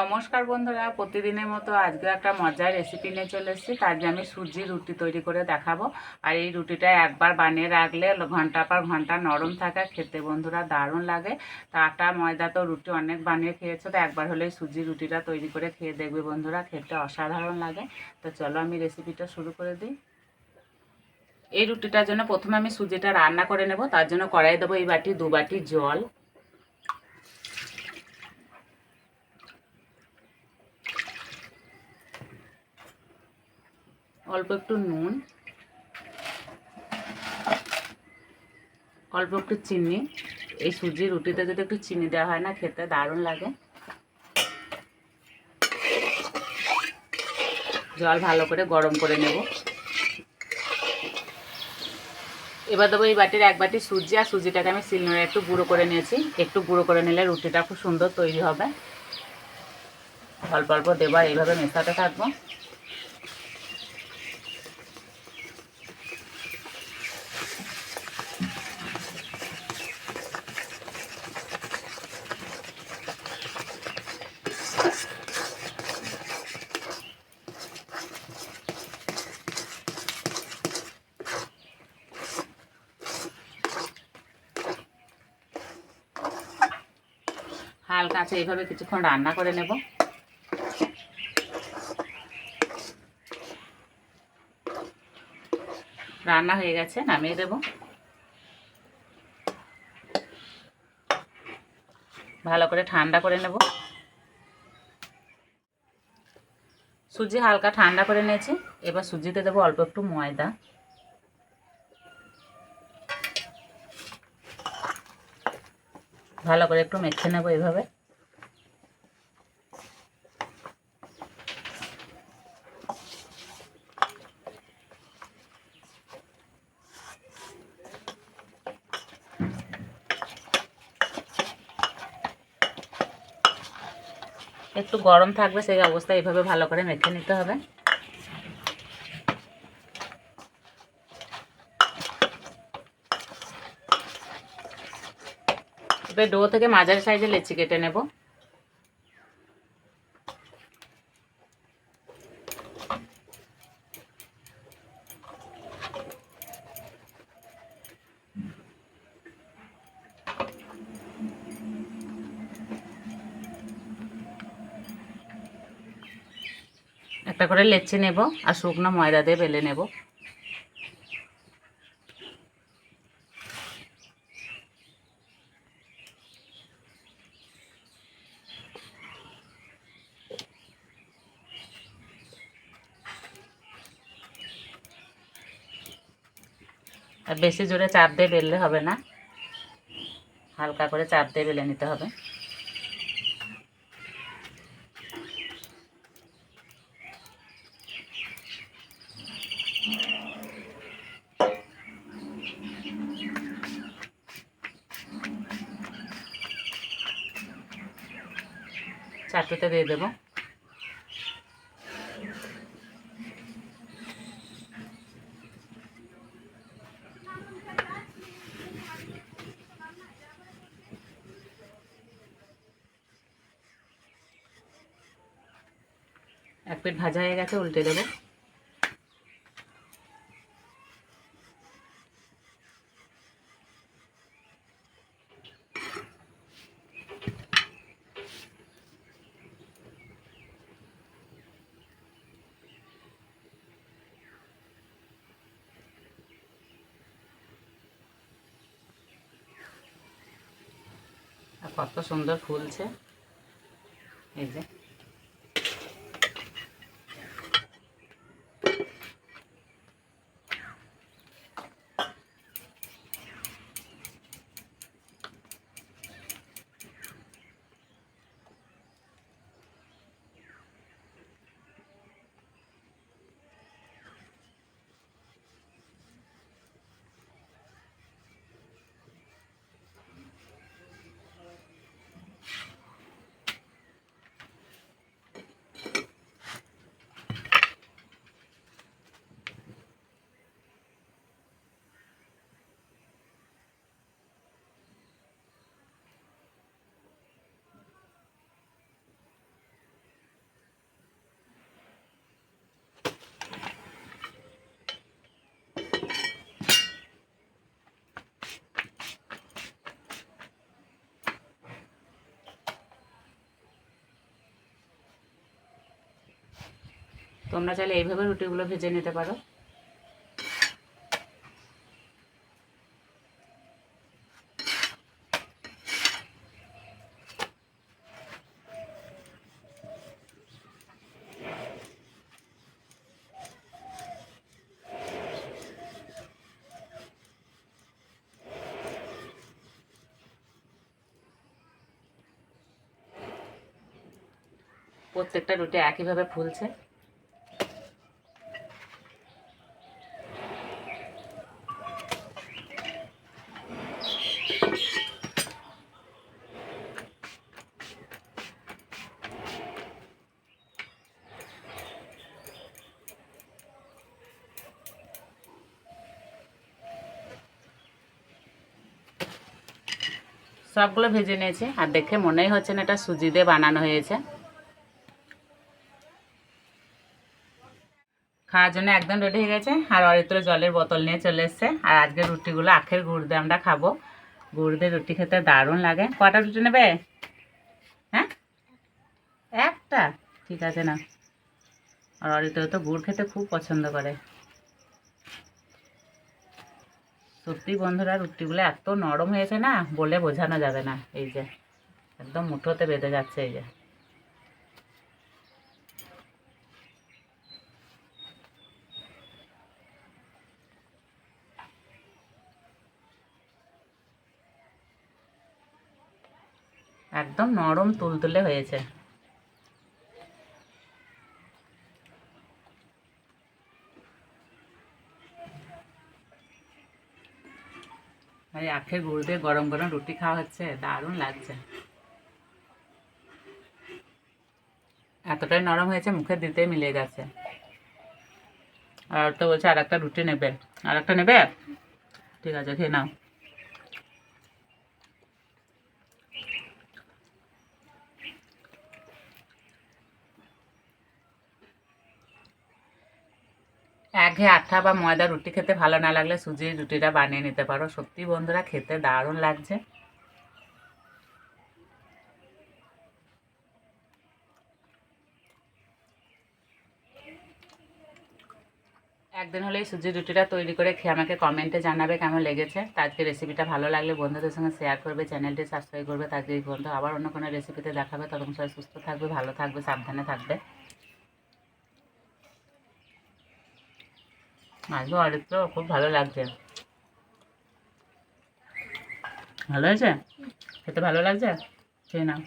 নমস্কার বন্ধুরা, প্রতিদিনের মতো আজকে একটা মজার রেসিপি নিয়ে চলে এসেছি। তার যে আমি সুজি রুটি তৈরি করে দেখাবো। আর এই রুটিটা একবার বানিয়ে রাখলে ঘণ্টা পর ঘণ্টা নরম থাকে, খেতে বন্ধুরা দারুণ লাগে। তা আটা ময়দা তো রুটি অনেক বানিয়ে খেয়েছো, তো একবার হলে সুজি রুটিটা তৈরি করে খেয়ে দেখবে বন্ধুরা, খেতে অসাধারণ লাগে। তো চলো আমি রেসিপিটা শুরু করে দিই। এই রুটিটার জন্য প্রথমে আমি সুজিটা রান্না করে নেব, তার জন্য কড়াই দেবো এই বাটি, দু বাটি জল। অল্প একটু নুন, অল্প একটু চিনি। এই সুজি রুটিতে যদি একটু চিনি দেওয়া হয় না, খেতে দারুণ লাগে। জল ভালো করে গরম করে নেব। এবার দেবো এই বাটির এক বাটি সুজি, আর সুজিটাকে আমি সিলনোড়ে একটু গুঁড়ো করে নিয়েছি। একটু গুঁড়ো করে নিলে রুটিটা খুব সুন্দর তৈরি হবে। অল্প অল্প দেবো এইভাবে মেশাতে থাকব। হালকা আছে, এইভাবে কিছুক্ষণ রান্না করে নেব। রান্না হয়ে গেছে, নামিয়ে দেব। ভালো করে ঠান্ডা করে নেব। সুজি হালকা ঠান্ডা করে নিয়েছি, এবার সুজিতে দেবো অল্প একটু ময়দা। ভালো করে একটু মেখে নেব এইভাবে একটু গরম থাকবে, সেই অবস্থায় এইভাবে ভালো করে মেখে নিতে হবে। এবার ডো থেকে মাঝারি সাইজে লেচি কেটে নেব। একটা করে লেচি নেব আর শুকনো ময়দা দিয়ে বেলে নেব। বেশি জোরে চাপ দিয়ে বেললে হবে না। হালকা করে চাপ দিয়ে বেলে নিতে হবে। চাটুতে দিয়ে দেবো। প্লেট ভাজা হয়ে গেছে উল্টে দেবো। কত সুন্দর ফুলছে। এই যে। তোমরা চাইলে এইভাবে রুটিগুলো ভেজে নিতে পারো। প্রত্যেকটা রুটি একইভাবে ফুলছে। সবগুলো ভেজে নিয়েছি। আর দেখে মনেই হচ্ছে না এটা সুজি দিয়ে বানানো হয়েছে। খাওয়ার জন্য একদম রেডি হয়ে গেছে। আর অরিত্র জলের বোতল নিয়ে চলে এসছে। আর আজকে রুটিগুলো আখের গুড় দিয়ে আমরা খাব। গুড় দিয়ে রুটি খেতে দারুণ লাগে। কটা রুটি নেবে? হ্যাঁ? একটা? ঠিক আছে না। আর অরিত্র তো গুড় খেতে খুব পছন্দ করে। সত্যি বন্ধুরা, রুটিগুলো এত নরম হয়েছে না, বলে বোঝানো যাবে না। এই যে, একদম মুঠোতে বেঁধে যাচ্ছে এই যে। একদম নরম তুলতুলে হয়েছে এই আখের গুড় দিয়ে গরম গরম রুটি খাওয়া হচ্ছে, দারুণ লাগছে। এতটাই নরম হয়েছে, মুখে দিতে মিলে গেছে। আর তো বলছে আর একটা রুটি নেবে। আর একটা নেবে? ঠিক আছে, খেয়ে নাও। একঘেয়ে আঠা বা ময়দা রুটি খেতে ভালো না লাগলে সুজির রুটিটা বানিয়ে নিতে পারো। সত্যি বন্ধুরা, খেতে দারুণ লাগছে। একদিন হলে এই সুজির রুটিটা তৈরি করে খেয়ে আমাকে কমেন্টে জানাবে কেমন লেগেছে। আজকে রেসিপিটা ভালো লাগলে বন্ধুদের সঙ্গে শেয়ার করবে চ্যানেলটি সাবস্ক্রাইব করবে। তাকে বন্ধু আবার অন্য কোনো রেসিপিতে দেখাবে। তখন সবাই সুস্থ থাকবে, ভালো থাকবে, সাবধানে থাকবে। আজকে তো খুব ভালো লাগছে। ভালো হয়েছে? খেতে ভালো লাগছে? খেয়ে নাও।